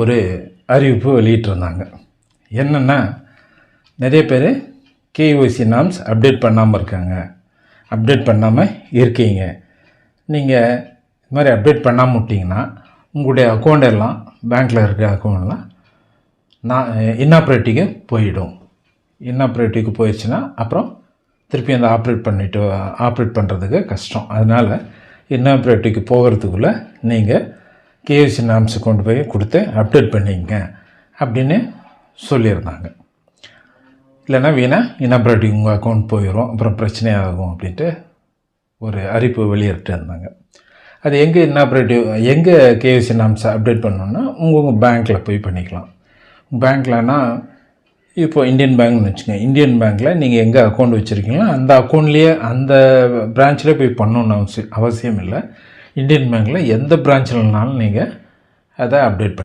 ஒரு அறிவிப்பு வெளியிட்டிருந்தாங்க. என்னென்னா நிறைய பேர் கேஒசி நாம்ஸ் அப்டேட் பண்ணாமல் இருக்காங்க. அப்டேட் பண்ணாமல் இருக்கீங்க. நீங்கள் இது மாதிரி அப்டேட் பண்ணாமல் விட்டிங்கன்னா உங்களுடைய அக்கௌண்ட் எல்லாம் பேங்க்கில் இருக்கிற அக்கௌண்ட்லாம் நான் இன்னாப்ரேட்டிக்கு போயிடும். இன்னாப்ரேட்டிக்கு போயிடுச்சுன்னா அப்புறம் திருப்பி அந்த ஆப்ரேட் பண்ணிவிட்டு ஆப்ரேட் பண்ணுறதுக்கு கஷ்டம். அதனால் இன்னாப்ரேட்டிக்கு போகிறதுக்குள்ளே நீங்கள் கேஎஸ்சி நாம்ஸை கொண்டு போய் கொடுத்து அப்டேட் பண்ணிங்க அப்படின்னு சொல்லியிருந்தாங்க. இல்லைன்னா வீணா இன்னாப்ரேட்டிக் உங்கள் அக்கௌண்ட் போயிடும் அப்புறம் பிரச்சனையாகும் அப்படின்ட்டு ஒரு அறிவிப்பு வெளியிட்டு இருந்தாங்க. அது எங்கே இன்னாப்ரேட்டிவ் எங்கே கேஎஸ்சி நாம்ஸை அப்டேட் பண்ணணுன்னா உங்கள் உங்கள் பேங்க்கில் போய் பண்ணிக்கலாம். பேங்க்லனா இப்போ இந்தியன் பேங்க்னு வச்சுக்கோங்க. இந்தியன் பேங்க்கில் நீங்கள் எங்கே அக்கௌண்ட் வச்சுருக்கீங்களோ அந்த அக்கௌண்ட்லேயே அந்த பிரான்ச்சில் போய் பண்ணணுன்னு அவசியம் அவசியம் இல்லை. இந்தியன் பேங்க்கில் எந்த பிரான்ச்சில்னாலும் நீங்கள் அதை அப்டேட் பண்ணி